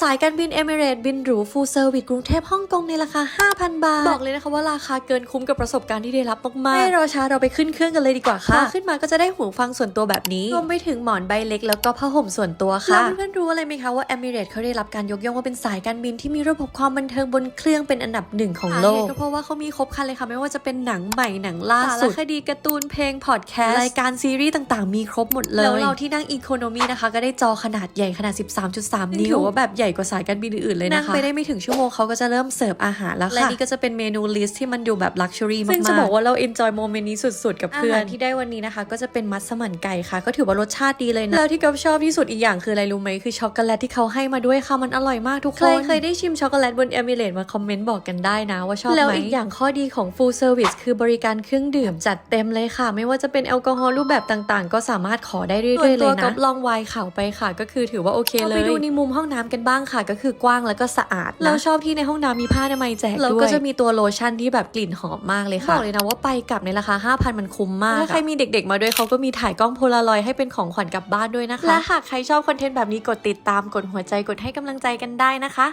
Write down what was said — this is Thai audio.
สายการบินเอมิเรตบินหรูฟูลเซอร์วิสกรุงเทพฮ่องกงในราคา 5,000 บาท บอกเลยนะคะว่าราคาเกินคุ้มกับประสบการณ์ที่ได้รับมากๆไม่รอช้าเราไปขึ้นเครื่องกันเลยดีกว่าค่ะ ขึ้นมาก็จะได้หูฟังส่วนตัวแบบนี้รวมไปถึงหมอนใบเล็กแล้วก็ผ้าห่มส่วนตัวค่ะแล้วเพื่อนๆรู้อะไรไหมคะว่าเอมิเรตเขาได้รับการยกย่องว่าเป็นสายการบินที่มีระบบความบันเทิงบนเครื่องเป็นอันดับหนึ่งของโลกก็เพราะว่าเขามีครบครันเลยค่ะไม่ว่าจะเป็นหนังใหม่หนังล่าสุดคดีการ์ตูนเพลงพอดแคสต์รายการซีรีส์ต่างๆ มีครบหมดเลยแล้วเราที่นั่งอีโคโนมีนะคะก็ได้จอขนาดใหญ่ขนาด 13.3 นิ้วถือว่าแบบใหญ่กว่าสายการบินอื่นๆเลยนะคะนั่งไปได้ไม่ถึงชั่วโมงเขาก็จะเริ่มเสิร์ฟอาหารแล้วค่ะและนี่ก็จะเป็นเมนูลิสต์ที่มันดูแบบลักชัวรี่มากๆซึ่งจะบอกว่าเราเอนจอยโมเมนต์นี้สุดๆกับเพื่อนที่ได้วันนี้นะคะ ก็จะเป็นมัสมั่นไก่ค่ะ ก็ถือว่ารสชาติดีเลยนะแล้วที่กับชอบที่สุดอีกอย่างคืออะไรรู้ไหมคือช็อกโกแลตที่เขาให้มาด้วยค่ะมันอร่อยมากทุกคนใครเคยได้ชิมช็อกโกแลตบนเอมิเรตมาคอมเมนต์บอกกันได้นะว่าชอบไหมแล้วอีกอย่างข้อดีของ full service คือบริการเครื่องดื่มจัดเต็มเลยค่ะ ไม่ว่าจะเป็นแอลกอฮอล์รูปแบบต่างๆ ก็สามารถขอได้เรื่อยๆเลยนะลองไวน์ข่าวไปค่ะ ก็คือถือว่าโอเคเลยไปดูในมุมห้องน้ำกันบ้างค่ะ ก็คือกว้างแล้วก็สะอาดนะเราชอบที่ในห้องน้ำมีผ้าอนามัยแจกด้วยแล้วก็จะมีตัวโลชั่นที่แบบกลิ่นหอมมากเลยค่ะบอกเลยนะว่าไปกลับในราคา 5,000 มันคุ้มมากถ้าใครมีเด็ก ๆ มาด้วยเขาก็มีถ่ายกล้องโพลารอยด์ให้เป็นของขวัญกลับบ้านด้วยนะคะและหากใครชอบคอนเทนต์แบบนี้กดติดตามกดหัวใจกดให้กำลังใจกันได้นะคะ